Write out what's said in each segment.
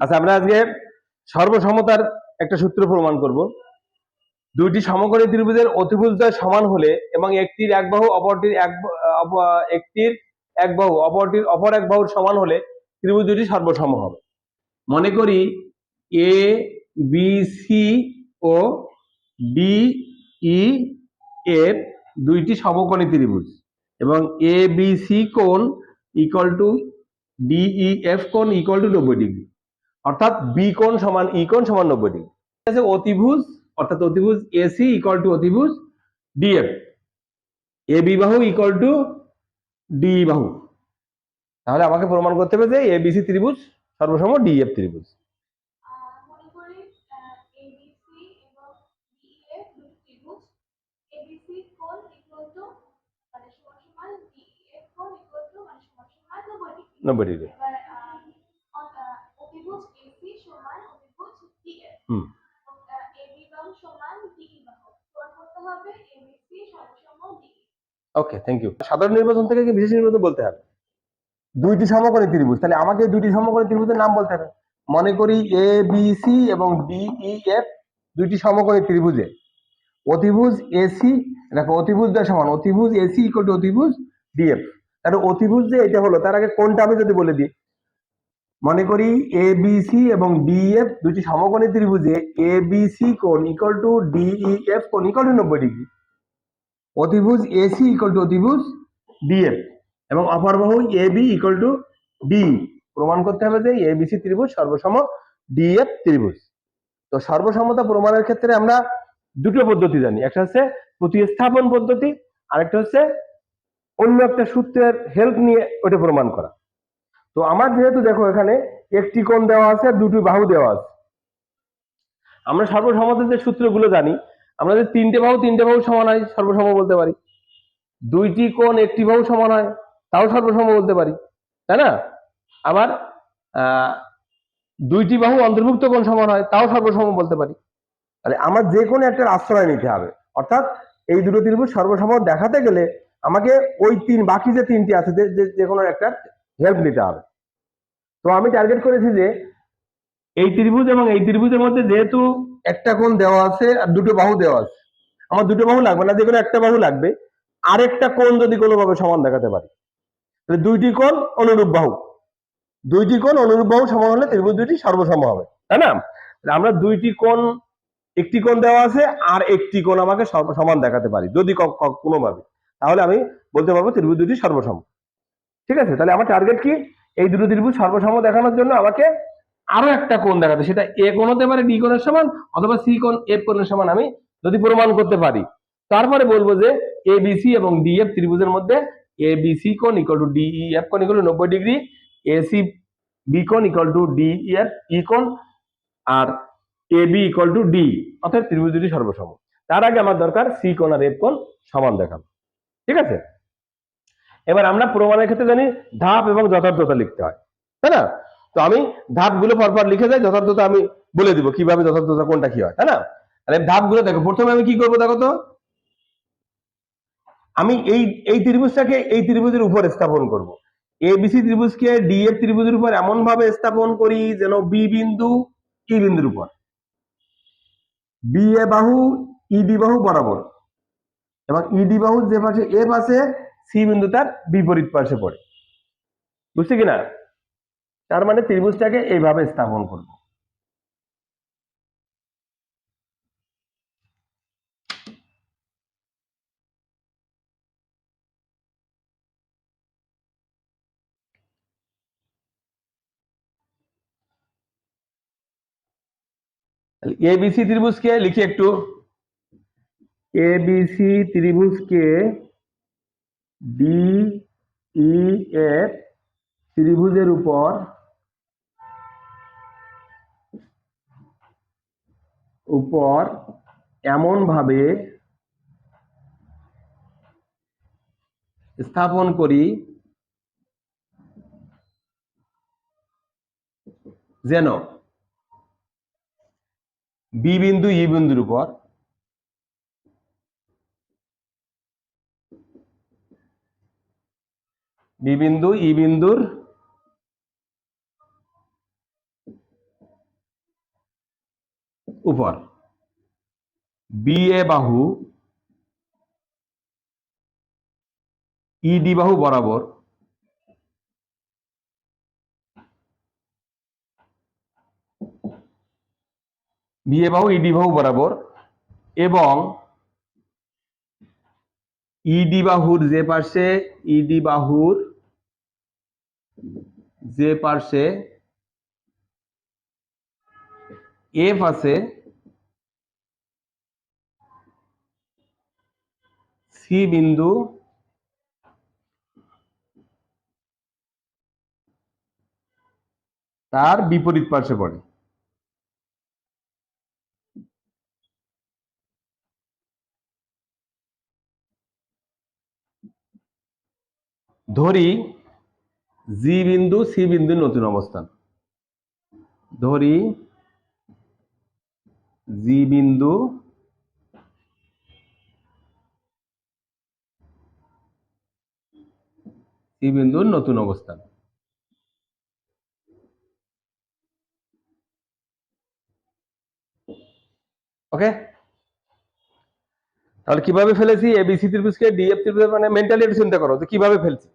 আচ্ছা আমরা আজকে সর্বসমতার একটা সূত্র প্রমাণ করব। দুইটি সমকোণী ত্রিভুজের অতিভুজদ্বয় সমান হলে এবং একটির এক বাহু, অপরটির এক একটির এক বাহু, অপরটির অপর এক বাহুর সমান হলে ত্রিভুজ দুটি সর্বসম হবে। মনে করি এ বি সি ও ডি ই এফ দুইটি সমকোণী ত্রিভুজ এবং এ বি সি কোণ equal to D E F কোণ ইকুয়াল টু নব্বই ডিগ্রি। অর্থাৎ বি কোণ সমান ই কোণ সমান নব্বই ডিগ্রি। আছে অতিভুজ অর্থাৎ অতিভুজ এসি ইকুয়াল টু অতিভুজ ডিএফ এ বি বাহু ইকুয়াল টু ডি বাহু। তাহলে আমাকে প্রমাণ করতে হবে যে এবিসি ত্রিভুজ সর্বসম ডিএফ ত্রিভুজ। আহ, মনে ডিই ওকে থ্যাংক ইউ সাধারণ নির্বাচন থেকে কি বিশেষ নির্বাচন বলতে হবে? দুইটি সমকোণী ত্রিভুজ তাহলে আমাকে দুইটি সমকোণী ত্রিভুজের নাম বলতে হবে। মনে করি এ বি সি এবং ডিই এফ দুইটি সমকোণী ত্রিভুজে। অতিভুজ এসি দেখো অতিভুজ দেওয়া সমান। অতিভুজ এসি ইকুয়াল টু অতিভুজ ডিএফ তাহলে অতিভুজ যে এটা হলো তার আগে কোনটা আমি যদি বলে দিই মনে করি এ বি সি এবং ডিএফ দুটি সমকোণী ত্রিভুজে এ বি সি কোণ equal to D E F কোণ ইকুয়াল টু নব্বই ডিগ্রি। অতিভুজ এসি ইকুয়াল টু অতিভুজ ডিএফ এবং অপর বাহু A B equal to D প্রমাণ করতে হবে যে এবিসি ত্রিভুজ সর্বসম ডিএফ ত্রিভুজ। তো সর্বসমতা প্রমাণের ক্ষেত্রে আমরা দুটো পদ্ধতি জানি। একটা হচ্ছে প্রতিস্থাপন পদ্ধতি, আরেকটা হচ্ছে অন্য একটা সূত্রের হেল্প নিয়ে ওটা প্রমাণ করা। তো আমার যেহেতু দেখো এখানে একটি কোণ দেওয়া আছে আর দুটি বাহু দেওয়া আছে। আমরা সর্বসমতার যে সূত্রগুলো জানি, আমরা যে তিনটে বাহু তিনটে বাহু সমান হয় সর্বসম বলতে পারি। দুইটি কোণ একটি বাহু সমান হয়, তাও সর্বসম বলতে পারি, তাই না? আবার দুইটি বাহু অন্তর্ভুক্ত কোণ সমান হয়, তাও সর্বসম বলতে পারি। তাহলে আমার যে কোনো একটা আশ্রয় নিতে হবে। অর্থাৎ এই দুটো ত্রিভুজ সর্বসম দেখাতে গেলে আমাকে ওই তিন, বাকি যে তিনটি আছে যে- যে কোনো একটা হেল্প নিতে হবে। তো আমি টার্গেট করেছি যে এই ত্রিভুজ এবং এই ত্রিভুজের মধ্যে যেহেতু একটা কোণ দেওয়া আছে আর দুটো বাহু দেওয়া আছে, আমার দুটো বাহু লাগবে না, যে কোনো একটা বাহু লাগবে। আরেকটা কোণ যদি কোনোভাবে সমান দেখাতে পারি, তাহলে দুইটি কোণ অনুরূপ বাহু। দুইটি কোণ অনুরূপ বাহু সমান হলে ত্রিভুজ দুইটি সর্বসম হবে, তাই না? আমরা দুইটি কোণ, একটি কোণ দেওয়া আছে আর একটি কোণ আমাকে সমান দেখাতে পারি, যদি কোনোভাবে। তাহলে আমি বলতে পারব ত্রিভুজ দুটি সর্বসম। ঠিক আছে? তাহলে আমার টার্গেট কি? এই দুটো ত্রিভুজ সর্বসম দেখানোর জন্য আমাকে আরও একটা কোণ দেখাতে। সেটা এ কোণ হতে পারে ডি কোণের সমান অথবা সি কোণ, এফ কোণের সমান আমি যদি প্রমাণ করতে পারি। তারপরে বলব যে এ বিসি এবং ডিএফ ত্রিভুজের মধ্যে এ বিসি কোণ equal to D E F কোণ ইকুয়াল টু নব্বই ডিগ্রি এসি বি কোণ equal to D E F, E কোণ, আর A, B equal to D. অর্থাৎ ত্রিভুজ দুটি সর্বসম। তার আগে আমার দরকার সি কোণ আর এফ কোণ সমান দেখানো। ঠিক আছে? এবার আমরা প্রমাণের ক্ষেত্রে জানি ধাপ এবং যথার্থতা লিখতে হয়, তাই না? তো আমি ধাপগুলো পরপর লিখে যাই, যথার্থতা আমি বলে দিব কীভাবে যথার্থতা কোনটা কি হয়, তাই না? তাহলে ধাপগুলো দেখো, প্রথমে আমি কি করব দেখো তো? আমি এই এই ত্রিভুজটাকে এই ত্রিভুজের উপর স্থাপন করব। এবিসি ত্রিভুজকে ডিএফ ত্রিভুজের উপর এমন ভাবে স্থাপন করি যেন বি বিন্দু ই বিন্দুর উপর। বি এ বাহু ইডি বাহু বরাবর। এবং ইডি বাহু যে পাশে এফ আছে সি বিন্দু তার বিপরীত পাশে পড়ে। বুঝছে কিনা? তার মানে ত্রিভুজটাকে এইভাবে স্থাপন করব। এবিসি ত্রিভুজকে লিখি একটু। এবিসি ত্রিভুজকে ডি ই এফ ত্রিভুজের উপর উপর এমন ভাবে স্থাপন করি যেন বি বিন্দু ই বিন্দুর উপর বি বিন্দু, ই বিন্দুর উপর। বি এ বাহু ইডি বাহু বরাবর। বিএ বাহু ইডি বাহু বরাবর এবং ইডি বাহুর যে পার্শ্বে ইডি বাহুর যে পার্শ্বে এফ আছে সি বিন্দু তার বিপরীত পার্শ্বে পড়ে। ধরি জি বিন্দু, সি বিন্দুর নতুন অবস্থান। ধরি, জি বিন্দু, সি বিন্দুর নতুন অবস্থান। ওকে? তাহলে কীভাবে ফেলেছি? এবিসি ত্রিভুজকে ডিএফ ত্রিভুজ মানে মেন্টালি চিন্তা করো যে কীভাবে ফেলছি।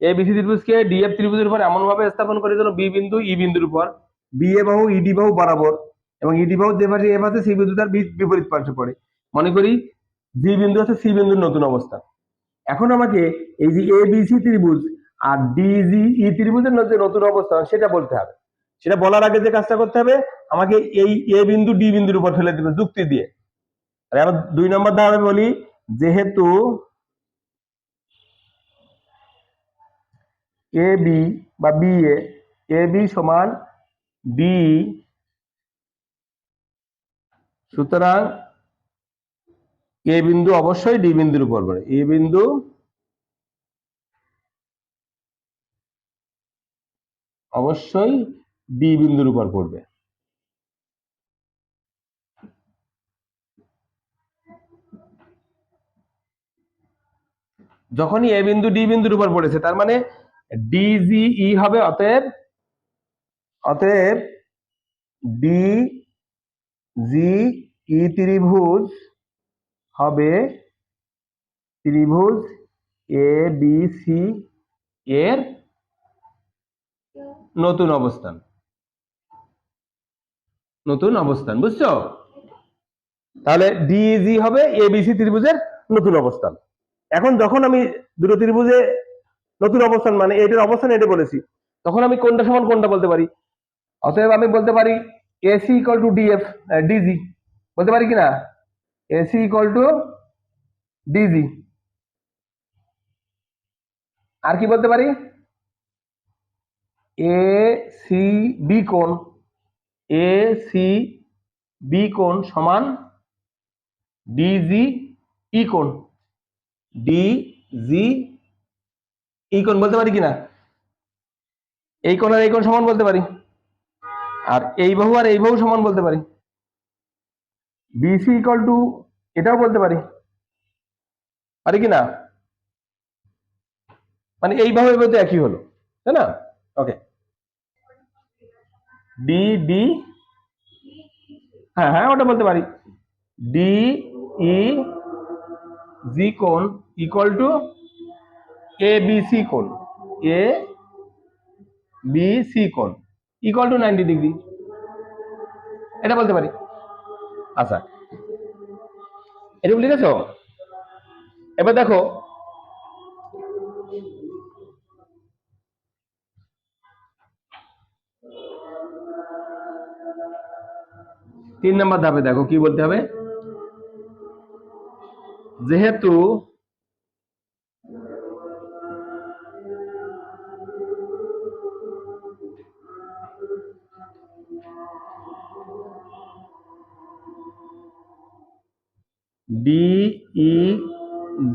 এবিসি ত্রিভুজকে ডিএফ ত্রিভুজের উপর এমন ভাবে স্থাপন করে দিল বি বিন্দু ই বিন্দুর উপর। বি এ বাহু ইডি বাহু বরাবর। এবং ইডি বাহু যে পাশে এফ আছে সি বিন্দু তার বিপরীত পার্শ্বে পড়ে। মনে করি জি বিন্দু আছে, সি বিন্দুর নতুন অবস্থান এখন আমাকে এই যে এবিসি ত্রিভুজ আর ডিজি ই ত্রিভুজের যে নতুন অবস্থান সেটা বলতে হবে। সেটা বলার আগে যে কাজটা করতে হবে, আমাকে এই এ বিন্দু ডি বিন্দুর উপর ফেলে দিবে যুক্তি দিয়ে। আর দুই নম্বর ধাপে বলি, যেহেতু এ বি বা বি এ এ বি সমান ডি সুতরাং এ বিন্দু অবশ্যই ডি বিন্দুর উপর পড়ে। এ বিন্দু অবশ্যই ডি বিন্দুর উপর পড়বে। যখনই এ বিন্দু ডি বিন্দুর উপর পড়েছে, তার মানে ডিজিই হবে, অতএব অতএব ডি জি ই ত্রিভুজ হবে ত্রিভুজ এ বি সি এর নতুন অবস্থান। নতুন অবস্থান, বুঝছ? তাহলে ডিজি হবে এবিসি ত্রিভুজের নতুন অবস্থান। এখন যখন আমি দুটো ত্রিভুজে নতুন অবস্থান মানে এটার অবস্থান এটা বলেছি। তখন আমি কোনটা সমান, কোনটা বলতে পারি? অতএব আমি বলতে পারি AC equal to DF DG বলতে পারি কি না এসি ইকুয়াল টু ডিজি আর কি বলতে পারি? এ সি বি কোণ এ সি বি কোণ সমান ডিজি ই কোণ। ডি জি ই কোণ বলতে পারি কিনা? এই কোণ আর এই কোণ সমান বলতে পারি। আর এই বাহু আর এই বাহু সমান বলতে পারি। বিসি ইকুয়াল টু এটাও বলতে পারি। পারি কি না মানে এই বাহু এই বাহু তো একই হলো, তাই না? ওকে ডি ডি হ্যাঁ হ্যাঁ ওটা বলতে পারি। ডি ই জি কোণ equal to A B C কোণ এ বি সি কোণ ইকুয়াল টু নাইনটি ডিগ্রি এটা বলতে পারি? আচ্ছা। এটা এটুকু লিখেছ এবার দেখো। তিন নম্বর ধাপে দেখো কি বলতে হবে? যেহেতু ডি ই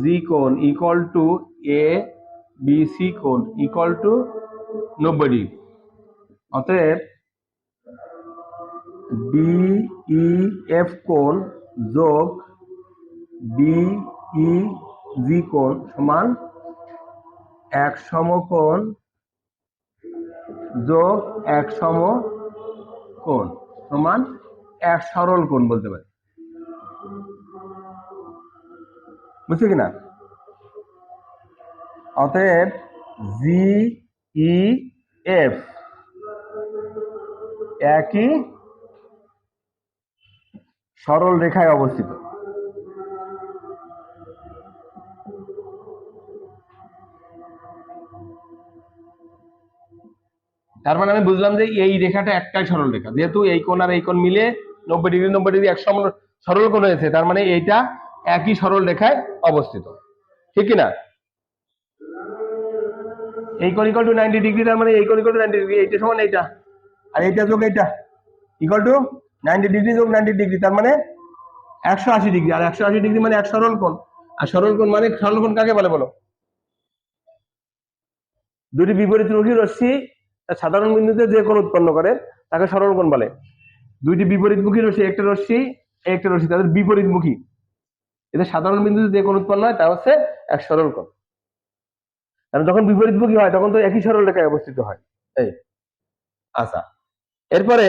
জি কোণ equal to A B C কোণ ইকুয়াল টু নব্বই ডিগ্রি অতএব ডি ই এফ কোণ যোগ ডি ই জি কোণ সমান এক সমকোণ যোগ এক সমকোণ সমান এক সরল কোণ বলতে পারি। বুঝছ কিনা অতএব জি ই এফ একই সরল রেখায় অবস্থিত। তার মানে আমি বুঝলাম যে এই রেখাটা একটাই সরল রেখা। যেহেতু এই কোণ আর এই কোণ মিলে নব্বই ডিগ্রি নব্বই ডিগ্রি এক সরল কোণ হয়েছে তার মানে এইটা একই সরল রেখায় অবস্থিত। ঠিক কিনা? এই কোণ ইকুয়াল টু নাইনটি ডিগ্রি তার মানে এই কোণ টু নাইনটি ডিগ্রি এইটা সমান এইটা। আর এইটা যোগ এইটা। ইকুয়াল টু নাইনটি ডিগ্রি যোগ নাইনটি ডিগ্রি তার মানে একশো আশি ডিগ্রি আর একশো আশি ডিগ্রি মানে এক সরল কোণ। আর সরল কোণ মানে সরল কোণ কাকে বলে বলো? দুটি বিপরীত বিপরীতমুখী রশ্মি সাধারণ বিন্দুতে যে কোণ উৎপন্ন করে, তাকে সরল কোণ বলে। দুইটি বিপরীতমুখী রশ্মি, একটা রশ্মি একটা রশ্মি, তাদের বিপরীতমুখী। এদের সাধারণ বিন্দুতে যে কোণ উৎপন্ন হয়, তা হচ্ছে এক সরল কোণ। কারণ যখন বিপরীতমুখী হয়, তখন তো একই সরল রেখায় অবস্থিত হয়। এই আচ্ছা। এরপরে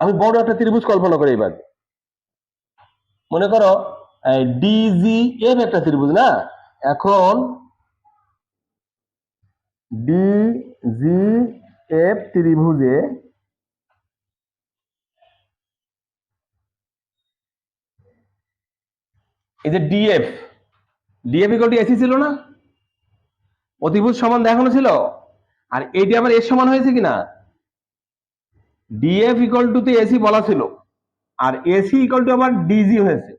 আমি বড় একটা ত্রিভুজ কল্পনা করি এবার। মনে করো ডিজি এর একটা ত্রিভুজ, না? এখন ডিজি এফ ত্রিভুজে এই যে DF DF equal to AC ছিল না? অতিভুজ সমান দেখানো ছিল? আর এইটি আবার এর সমান হয়েছে কিনা? ডিএফ ইকুয়াল টু তে এসি বলা ছিল, আর এসি ইকুয়াল টু আবার ডিজি হয়েছে।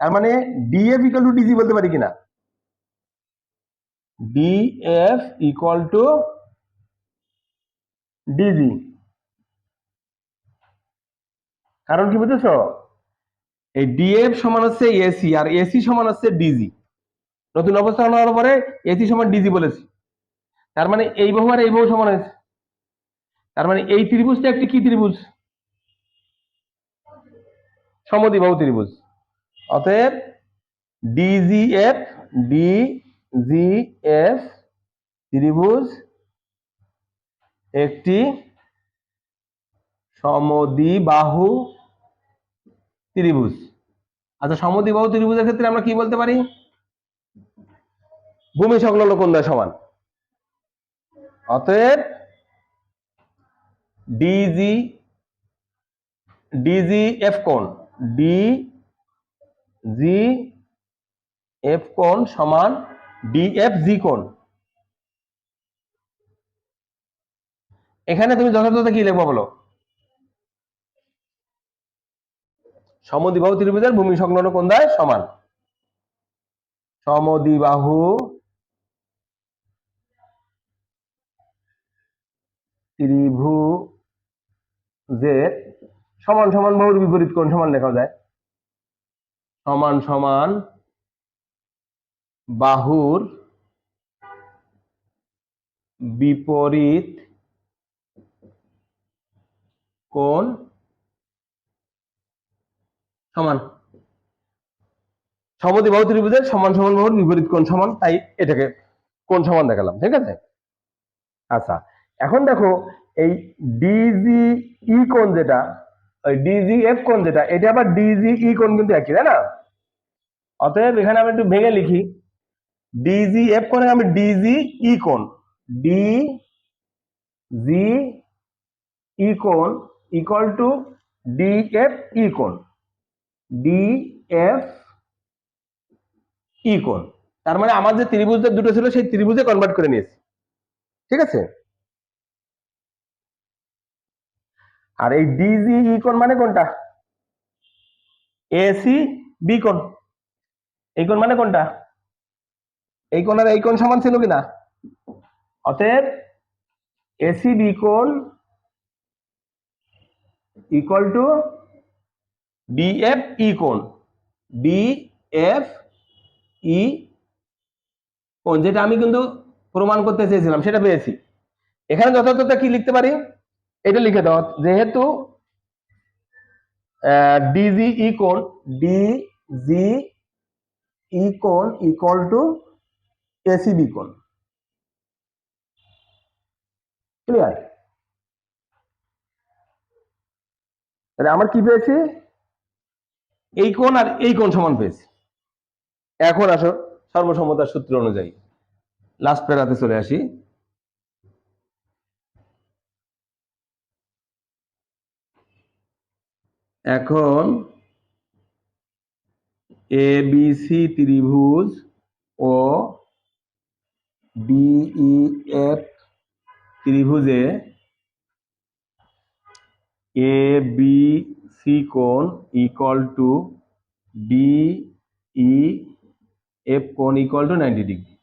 তার মানে ডিএফ ইকুয়াল টু ডিজি বলতে পারি কিনা? ডিএফ ইকুয়াল টু ডিজি কারণ কি বুঝেছ? এই ডিএফ সমান হচ্ছে এসি আর এসি সমান হচ্ছে ডিজি নতুন অবস্থা হওয়ার পরে এসি সমান ডিজি বলেছি। তার মানে এই বহু আর এই বহু সমান হয়েছে। তার মানে এই ত্রিভুজটা একটি কি ত্রিভুজ? সমদ্বিবাহু ত্রিভুজ। অতএব ডিজিএফ ডিজিএফ ত্রিভুজ একটি সমদ্বিবাহু ত্রিভুজ। আচ্ছা সমদ্বিবাহু ত্রিভুজের ক্ষেত্রে আমরা কি বলতে পারি? ভূমি সংলগ্ন কোণ দ্বয় সমান। অতএব ডিজি ডিজি এফ কোণ ডি জি এফ কোণ সমান ডিএফ জি কোণ। এখানে তুমি যথাযথ কি লিখব বলো? সমদ্বিবাহু ত্রিভুজের ভূমি সংলগ্ন কোণ দ্বয় সমান। সমদ্বিবাহু ত্রিভুজের সমান সমান বাহুর বিপরীত কোণ সমান লেখা যায়। সমান সমান বাহুর বিপরীত কোণ সমান। সমদ্বিবাহু ত্রিভুজের সমান সমান বাহুর বিপরীত কোণ সমান, তাই এটাকে কোণ সমান দেখালাম, ঠিক আছে? আচ্ছা এখন দেখো এই ডিজি ই কোণ যেটা ডিজি এফ কোণ যেটা, এটা আবার ডিজি ই কোণ কিন্তু একই, তাই না? অতএব এখানে আমি একটু ভেঙে লিখি ডিজি এফ কোণে আমি ডিজি ই কোণ ডি জি ই কোণ equal to D F E কোণ। ডি এফ তার মানে আমার যে ত্রিভুজের দুটো ছিল, সেই ত্রিভুজে কনভার্ট করে নিয়েছি। ঠিক আছে? আর এই ডিজি ই কোণ মানে কোনটা? এসি বি কোণ এই কোণ মানে কোনটা? এই কোণ আর এই কোণ সমান ছিল কিনা? অতএব এসি বি কোণ ইকুয়াল টু ডিএফ ই কোণ। ডিএফ ই কোণ, যেটা আমি কিন্তু প্রমাণ করতে চেয়েছিলাম, সেটা পেয়েছি। এখানে যথাযথ কি লিখতে পারি? এটা লিখে দাও। যেহেতু ডিজি ই কোণ ডিজি ই কোণ ইকুয়াল টু এসিবি কোণ। ক্লিয়ার তাহলে আমার কি পেয়েছি? এই কোণ আর এই কোণ সমান পেয়েছি। এখন আসো সর্বসমতার সূত্র অনুযায়ী। লাস্ট প্যারাতে চলে আসি। এখন এ বি সি ত্রিভুজ ও ডিই এফ ত্রিভুজে এ বি কোণ equal to D E F কোণ equal to ninety degree.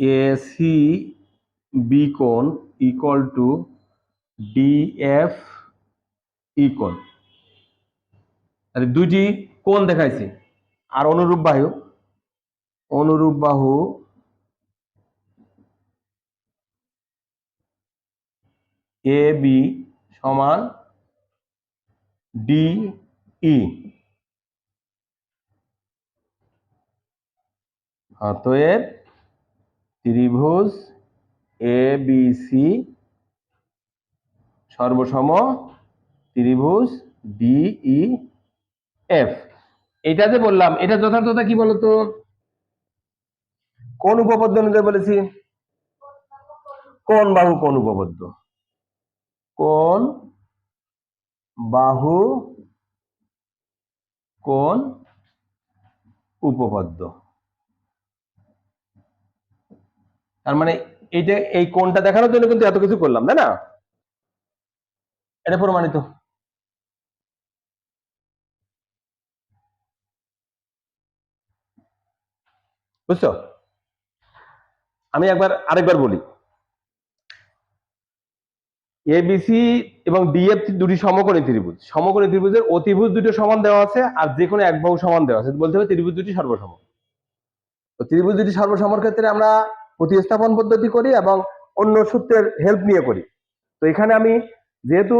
A C B কোণ equal to D F E কোণ। দুইটি কোণ দেখাইছি। আর অনুরূপ বাহু। অনুরূপ বাহু এ বি সমান ডি ই অতএব ত্রিভুজ এ বি সি সর্বসম ত্রিভুজ ডি ই এফ এটা যে বললাম, এটা যথার্থতা কি বলতো? কোন উপপাদ্য অনুযায়ী বলেছি? কোন বাহু কোন উপপাদ্য? কোন বাহু কোন উপপাদ্য। তার মানে এইটা এই কোনটা দেখানোর জন্য কিন্তু এত কিছু করলাম, তাই না? এটা প্রমাণিত। বুঝছ? আমি একবার আরেকবার বলি। এবিসি এবং ডিএফ দুটি সমকোণী ত্রিভুজ। সমকোণী ত্রিভুজের অতিভুজ দুটো সমান দেওয়া আছে আর যে কোনো এক বাহু সমান দেওয়া আছে। বলতে হবে ত্রিভুজ দুটি সর্বসম তো ত্রিভুজ দুটি সর্বসমর ক্ষেত্রে আমরা প্রতিস্থাপন পদ্ধতি করি এবং অন্য সূত্রের হেল্প নিয়ে করি। তো এখানে আমি যেহেতু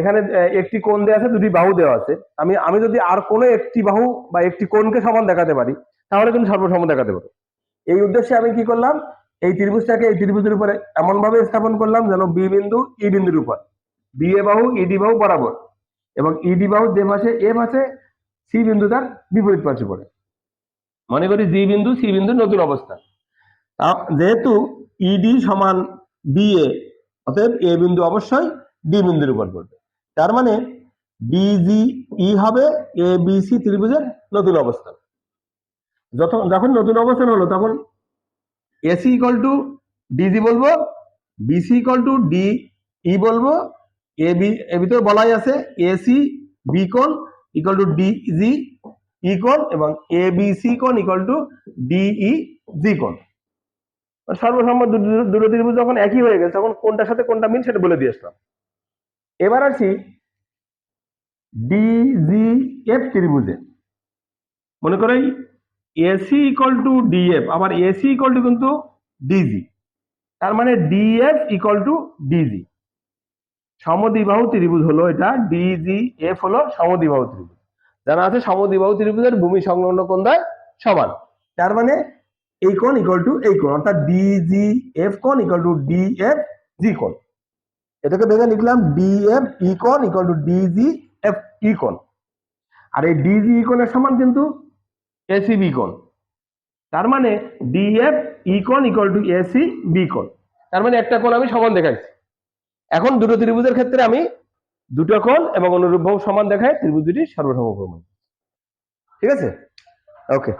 এখানে একটি কোণ দেওয়া আছে, দুটি বাহু দেওয়া আছে, আমি আমি যদি আর কোনো একটি বাহু বা একটি কোণকে সমান দেখাতে পারি, তাহলে কিন্তু সর্বসম দেখাতে পারি এই উদ্দেশ্যে আমি কি করলাম এই ত্রিভুজটাকে এই ত্রিভুজের উপরে এমন ভাবে স্থাপন করলাম যেন বি বিন্দু ই বিন্দুর উপর। বি এ বাহু ইডি বাহু বরাবর। এবং ইডি বাহু যে পাশে, এ পাশে সি বিন্দু তার বিপরীত পাশে পড়ে। মনে করি জি বিন্দু, সি বিন্দু নতুন অবস্থা। যেহেতু ইডি সমান বি এ, অতএব এ বিন্দু অবশ্যই ডি বিন্দুর উপর পড়বে। তার মানে ডিজি ই হবে এ বি সি ত্রিভুজের নতুন অবস্থান। যখন যখন নতুন অবস্থান হলো, তখন এসি ইকুয়াল টু ডিজি বলব BC equal to D E বলব এ বি এর ভিতরে বলাই আছে এসি বি কোণ ইকল টু ডিজি ই কোণ এবং এ বি সি কোণ ইকুয়াল টু ডিই জি কোণ সর্বসম্মত দুটো ত্রিভুজ যখন একই হয়ে গেছে, তখন কোনটার সাথে কোনটা মিল সেটা বলে দিয়ে আসলাম। এবার আসি ডিজি এফ ত্রিভুজে। মনে করো এসি ইকুয়াল টু ডিএফ আবার এসি ইকুয়াল টু কিন্তু ডিজি তার মানে ডিএফ ইকুয়াল টু ডিজি সমদ্বিবাহু ত্রিভুজ হলো এটা ডিজি এফ হলো সমদ্বিবাহু ত্রিভুজ। জানা আছে সমদ্বিবাহু ত্রিভুজের ভূমি সংলগ্ন কোণ দ্বয়? সমান। তার মানে এই কোণ ইকুয়াল টু এই কোণ, অর্থাৎ ডিজি এফ কোণ ইকুয়াল টু ডিএফ জি কোণ। এটাকে ভেঙে লিখলাম ডিএফ ই কোণ equal to DG F E কোণ। আর এই ডিজি ই কোণের সমান কিন্তু এসি বিকন তার মানে ডিএফ ইকন ইকুয়াল টু এসি বি কোণ তার মানে একটা কোণ আমি সমান দেখাচ্ছি এখন দুটো ত্রিভুজের ক্ষেত্রে আমি দুটো কোণ এবং অনুরূপ সমান দেখায় ত্রিভুজ দুটি সর্বসম ঠিক আছে? ওকে